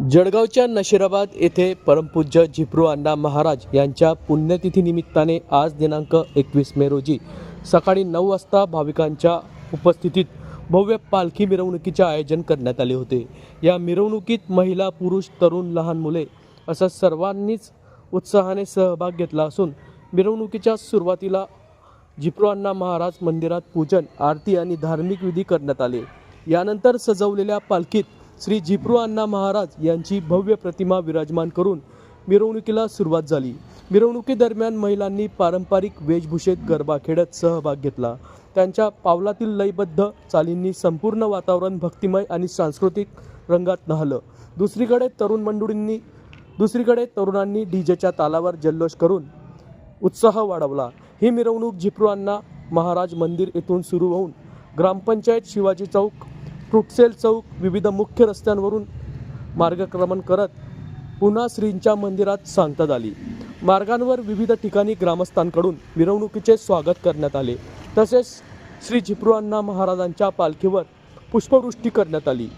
जळगावच्या नशिराबाद येथे परमपूज्य झिप्रू अण्णा महाराज यांच्या पुण्यतिथीनिमित्ताने आज दिनांक एकवीस मे रोजी सकाळी नऊ वाजता भाविकांच्या उपस्थितीत भव्य पालखी मिरवणुकीचे आयोजन करण्यात आले होते. या मिरवणुकीत महिला पुरुष तरुण लहान मुले असं सर्वांनीच उत्साहाने सहभाग घेतला असून मिरवणुकीच्या सुरुवातीला झिप्रू अण्णा महाराज मंदिरात पूजन आरती आणि धार्मिक विधी करण्यात आले. यानंतर सजवलेल्या पालखीत श्री जिप्रू अण्णा महाराज यांची भव्य प्रतिमा विराजमान करून मिरवणुकीला सुरुवात झाली. मिरवणुकीदरम्यान महिलांनी पारंपरिक वेशभूषेत गरबा खेळत सहभाग घेतला. त्यांच्या पावलातील लयबद्ध चालींनी संपूर्ण वातावरण भक्तिमय आणि सांस्कृतिक रंगात न्हालं. दुसरीकडे तरुण मंडळींनी दुसरीकडे तरुणांनी डीजेच्या तालावर जल्लोष करून उत्साह वाढवला. ही मिरवणूक जिप्रुअण्णा महाराज मंदिर येथून सुरू होऊन ग्रामपंचायत शिवाजी चौक फ्रुटसेल चौक विविध मुख्य रस्त्यांवरून मार्गक्रमण करत पुन्हा श्रींच्या मंदिरात सांगता आली मार्गांवर विविध ठिकाणी ग्रामस्थांकडून मिरवणुकीचे स्वागत करण्यात आले. तसेच श्री जिप्रुअण्णा महाराजांच्या पालखीवर पुष्पवृष्टी करण्यात आली.